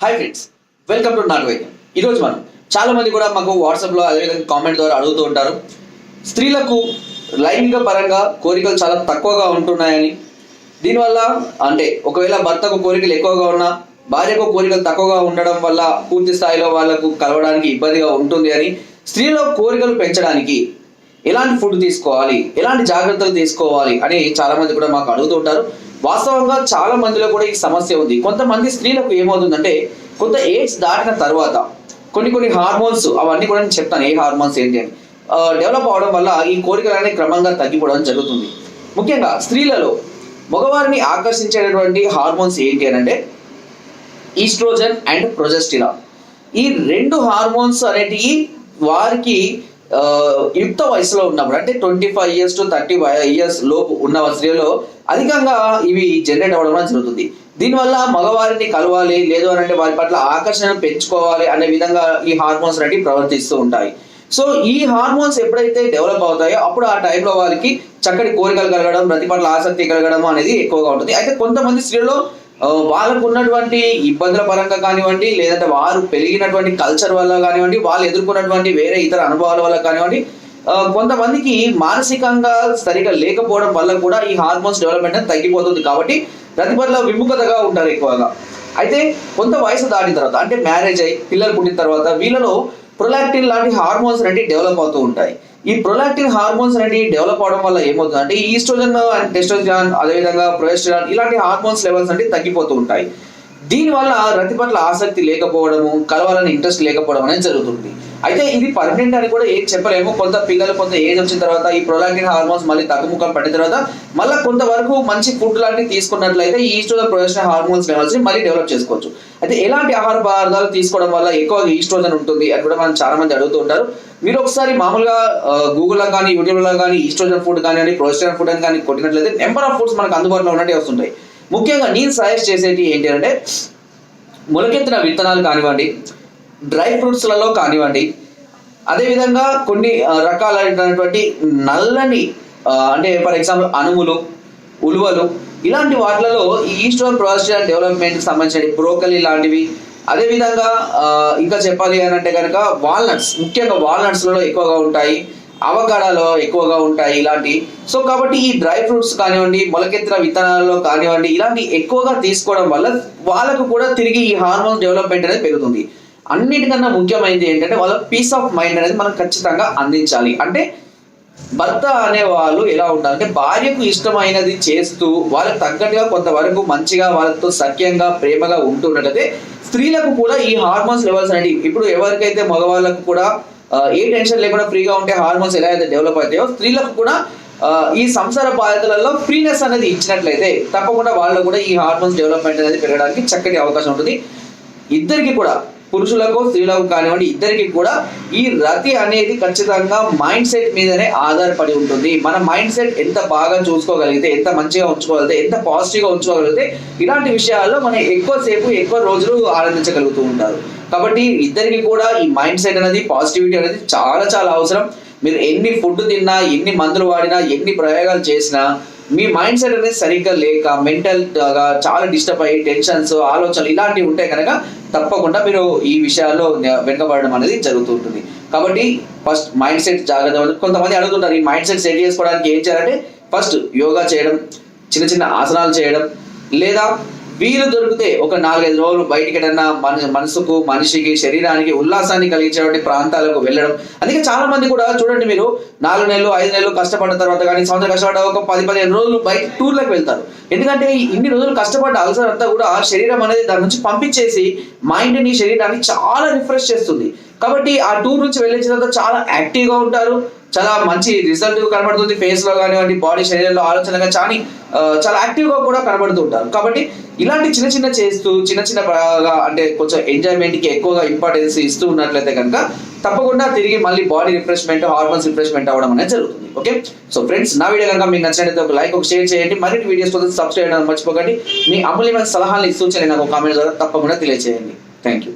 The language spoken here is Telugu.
హై ఫ్రెండ్స్ వెల్కమ్ టు నాట్ వైద్యం ఈరోజు మనం చాలా మంది కూడా మాకు వాట్సాప్లో అదేవిధంగా కామెంట్ ద్వారా అడుగుతూ ఉంటారు. స్త్రీలకు లైంగిక పరంగా కోరికలు చాలా తక్కువగా ఉంటున్నాయని దీనివల్ల అంటే ఒకవేళ భర్తకు కోరికలు ఎక్కువగా ఉన్నా భార్యకు కోరికలు తక్కువగా ఉండడం వల్ల పూర్తి స్థాయిలో వాళ్ళకు కలవడానికి ఇబ్బందిగా ఉంటుంది అని స్త్రీలో కోరికలు పెంచడానికి ఎలాంటి ఫుడ్ తీసుకోవాలి ఎలాంటి జాగ్రత్తలు తీసుకోవాలి అని చాలామంది కూడా మాకు అడుగుతూ ఉంటారు. వాస్తవంగా చాలా మందిలో కూడా ఈ సమస్య ఉంది. కొంతమంది స్త్రీలకు ఏమవుతుందంటే కొంత ఏజ్ దాటిన తర్వాత కొన్ని కొన్ని హార్మోన్స్ అవన్నీ కూడా నేను చెప్తాను. ఏ హార్మోన్స్ ఏంటి అని. డెవలప్ అవడం వల్ల ఈ కోరికలు అనేవి క్రమంగా తగ్గిపోవడం జరుగుతుంది. ముఖ్యంగా స్త్రీలలో మగవారిని ఆకర్షించేటటువంటి హార్మోన్స్ ఏంటి అని అంటే ఈస్ట్రోజన్ అండ్ ప్రొజెస్టిరా ఈ రెండు హార్మోన్స్ అనేటివి వారికి యుక్త వయసులో ఉన్నప్పుడు అంటే twenty five years to thirty years లోపు ఉన్న స్త్రీలో అధికంగా ఇవి జనరేట్ అవ్వడం జరుగుతుంది. దీనివల్ల మగవారిని కలవాలి లేదు అని అంటే వారి పట్ల ఆకర్షణ పెంచుకోవాలి అనే విధంగా ఈ హార్మోన్స్ అనేవి ప్రవర్తిస్తూ ఉంటాయి. సో ఈ హార్మోన్స్ ఎప్పుడైతే డెవలప్ అవుతాయో అప్పుడు ఆ టైంలో వారికి చక్కటి కోరికలు కలగడం ప్రతి పట్ల ఆసక్తి కలగడం అనేది ఎక్కువగా ఉంటుంది. అయితే కొంతమంది స్త్రీలు వాళ్ళకు ఉన్నటువంటి ఇబ్బందుల పరంగా కానివ్వండి లేదంటే వారు పెరిగినటువంటి కల్చర్ వల్ల కానివ్వండి వాళ్ళు ఎదుర్కొన్నటువంటి వేరే ఇతర అనుభవాల వల్ల కానివ్వండి కొంతమందికి మానసికంగా సరిగా లేకపోవడం వల్ల కూడా ఈ హార్మోన్స్ డెవలప్మెంట్ అనేది తగ్గిపోతుంది కాబట్టి ప్రతి పట్ల విముఖతగా ఉంటారు ఎక్కువగా. అయితే కొంత వయసు దాటిన తర్వాత అంటే మ్యారేజ్ అయ్యి పిల్లలు పుట్టిన తర్వాత వీళ్ళలో ప్రొలాక్టిన్ లాంటి హార్మోన్స్ అనేవి డెవలప్ అవుతూ ఉంటాయి. ఈ ప్రొలాక్టిన్ హార్మోన్స్ అనేవి డెవలప్ అవడం వల్ల ఏమవుతుంది అంటే ఈస్ట్రోజన్ అండ్ టెస్టోజన్ అదేవిధంగా ప్రొజెస్టరాన్ ఇలాంటి హార్మోన్స్ లెవెల్స్ అంటే తగ్గిపోతూ ఉంటాయి. దీనివల్ల రతి పట్ల ఆసక్తి లేకపోవడము కలవాలని ఇంట్రెస్ట్ లేకపోవడం అనేది జరుగుతుంది. అయితే ఇది పర్మనెంట్ అని కూడా ఏం చెప్పలేము. కొంత పిల్లలు కొంత ఏజ్ వచ్చిన తర్వాత ఈ ప్రొలాక్టిన్ హార్మోన్స్ మళ్ళీ తగ్గుముఖం పడిన తర్వాత మళ్ళీ కొంతవరకు మంచి ఫుడ్ లాంటివి తీసుకున్నట్లయితే ఈ ఈస్ట్రోజన్ ప్రొజెస్టరాన్ హార్మోన్స్ లెవెల్స్ మళ్ళీ డెవలప్ చేసుకోవచ్చు. అయితే ఎలాంటి ఆహార పదార్థాలు తీసుకోవడం వల్ల ఎక్కువ ఈస్ట్రోజన్ ఉంటుంది అని కూడా మనం చాలా మంది అడుగుతూ ఉంటారు. మీరు ఒకసారి మామూలుగా గూగుల్లో కానీ యూట్యూబ్లో కానీ ఈస్ట్రోజన్ ఫుడ్ కానీ ప్రొజెస్టరాన్ ఫుడ్ అని కానీ కొట్టినట్లయితే నెంబర్ ఆఫ్ ఫుడ్స్ మనకు అందుబాటులో ఉన్నట్టే వస్తుంటాయి. ముఖ్యంగా నేను సజెస్ట్ చేసేది ఏంటి అంటే మొలకెత్తిన విత్తనాలు కానివ్వండి డ్రై ఫ్రూట్స్లలో కానివ్వండి అదేవిధంగా కొన్ని రకాలైనటువంటి నల్లని అంటే ఫర్ ఎగ్జాంపుల్ అణువులు ఉలువలు ఇలాంటి వాటిలలో ఈస్టోన్ ప్రాసెస్ డెవలప్మెంట్కి సంబంధించిన బ్రోకలీ లాంటివి అదేవిధంగా ఇంకా చెప్పాలి అని అంటే కనుక వాల్నట్స్ ముఖ్యంగా వాల్నట్స్లలో ఎక్కువగా ఉంటాయి. అవగాడాలో ఎక్కువగా ఉంటాయి ఇలాంటి. సో కాబట్టి ఈ డ్రై ఫ్రూట్స్ కానివ్వండి మొలకెత్తిన విత్తనాలలో కానివ్వండి ఇలాంటి ఎక్కువగా తీసుకోవడం వల్ల వాళ్ళకు కూడా తిరిగి ఈ హార్మోన్ డెవలప్మెంట్ అనేది పెరుగుతుంది. అన్నిటికన్నా ముఖ్యమైనది ఏంటంటే వాళ్ళ పీస్ ఆఫ్ మైండ్ అనేది మనం ఖచ్చితంగా అందించాలి. అంటే భర్త అనే వాళ్ళు ఎలా ఉండాలంటే భార్యకు ఇష్టమైనది చేస్తూ వాళ్ళకి తగ్గట్టుగా కొంతవరకు మంచిగా వాళ్ళతో సఖ్యంగా ప్రేమగా ఉంటున్నట్లయితే స్త్రీలకు కూడా ఈ హార్మోన్స్ లెవెల్స్ అనేవి ఇప్పుడు ఎవరికైతే మగవాళ్ళకు కూడా ఏ టెన్షన్ లేకుండా ఫ్రీగా ఉంటే హార్మోన్స్ ఎలా అయితే డెవలప్ అవుతాయో స్త్రీలకు కూడా ఈ సంసార బాధ్యతలలో ఫ్రీనెస్ అనేది ఇచ్చినట్లయితే తప్పకుండా వాళ్ళు కూడా ఈ హార్మోన్స్ డెవలప్మెంట్ అనేది పెరగడానికి చక్కటి అవకాశం ఉంటుంది. ఇద్దరికి కూడా పురుషులకు స్త్రీలకు కానివ్వండి ఇద్దరికి కూడా ఈ రతి అనేది ఖచ్చితంగా మైండ్ సెట్ మీదనే ఆధారపడి ఉంటుంది. మన మైండ్ సెట్ ఎంత బాగా చూసుకోగలిగితే ఎంత మంచిగా ఉంచుకోగలిగితే ఎంత పాజిటివ్గా ఉంచుకోగలిగితే ఇలాంటి విషయాల్లో మనం ఎక్కువసేపు ఎక్కువ రోజులు ఆనందించగలుగుతూ ఉంటారు. కాబట్టి ఇద్దరికి కూడా ఈ మైండ్ సెట్ అనేది పాజిటివిటీ అనేది చాలా చాలా అవసరం. మీరు ఎన్ని ఫుడ్ తిన్నా ఎన్ని మందులు వాడినా ఎన్ని ప్రయోగాలు చేసినా మీ మైండ్ సెట్ అనేది సరిగ్గా లేక మెంటల్గా చాలా డిస్టర్బ్ అయ్యి టెన్షన్స్ ఆలోచనలు ఇలాంటివి ఉంటే కనుక తప్పకుండా మీరు ఈ విషయాల్లో వెనుకబడడం అనేది జరుగుతుంటుంది. కాబట్టి ఫస్ట్ మైండ్ సెట్ జాగ్రత్త కొంతమంది అడుగుతుంటారు ఈ మైండ్ సెట్ సెట్ చేసుకోవడానికి ఏం చేయాలంటే ఫస్ట్ యోగా చేయడం చిన్న చిన్న ఆసనాలు చేయడం లేదా వీలు దొరికితే ఒక నాలుగైదు రోజులు బయటికి మన మనసుకు మనిషికి శరీరానికి ఉల్లాసాన్ని కలిగించేటువంటి ప్రాంతాలకు వెళ్ళడం. అందుకే చాలా మంది కూడా చూడండి మీరు నాలుగు నెలలు ఐదు నెలలు కష్టపడిన తర్వాత కానీ సంవత్సరం కష్టపడ్డ ఒక పది పదిహేను రోజులు బయట టూర్లకు వెళ్తారు. ఎందుకంటే ఇన్ని రోజులు కష్టపడ్డ అలసర్ అంతా కూడా శరీరం అనేది దాని నుంచి పంపించేసి మైండ్ని శరీరాన్ని చాలా రిఫ్రెష్ చేస్తుంది. కాబట్టి ఆ టూర్ నుంచి వెళ్ళిన తర్వాత చాలా యాక్టివ్గా ఉంటారు. చాలా మంచి రిజల్ట్ కనబడుతుంది ఫేస్లో కానివ్వండి బాడీ శరీరంలో ఆలోచనగా చాలా చాలా యాక్టివ్గా కూడా కనబడుతూ ఉంటారు. కాబట్టి ఇలాంటి చిన్న చిన్న చేస్తూ చిన్న చిన్న అంటే కొంచెం ఎంజాయ్మెంట్కి ఎక్కువగా ఇంపార్టెన్స్ ఇస్తూ ఉన్నట్లయితే కనుక తప్పకుండా తిరిగి మళ్ళీ బాడీ రిఫ్రెష్మెంట్ హార్మోన్స్ రిఫ్రెష్మెంట్ అవ్వడం అనేది జరుగుతుంది. ఓకే? సో ఫ్రెండ్స్ నా వీడియో కనుక మీకు నచ్చినట్లయితే ఒక లైక్ ఒక షేర్ చేయండి. మరిన్ని వీడియోస్ కోసం సబ్స్క్రైబ్ చేయడం మర్చిపోకండి. మీ అమూల్యమైన సలహాలు ఇస్తూ నాకు కామెంట్ ద్వారా తప్పకుండా తెలియజేయండి. Thank you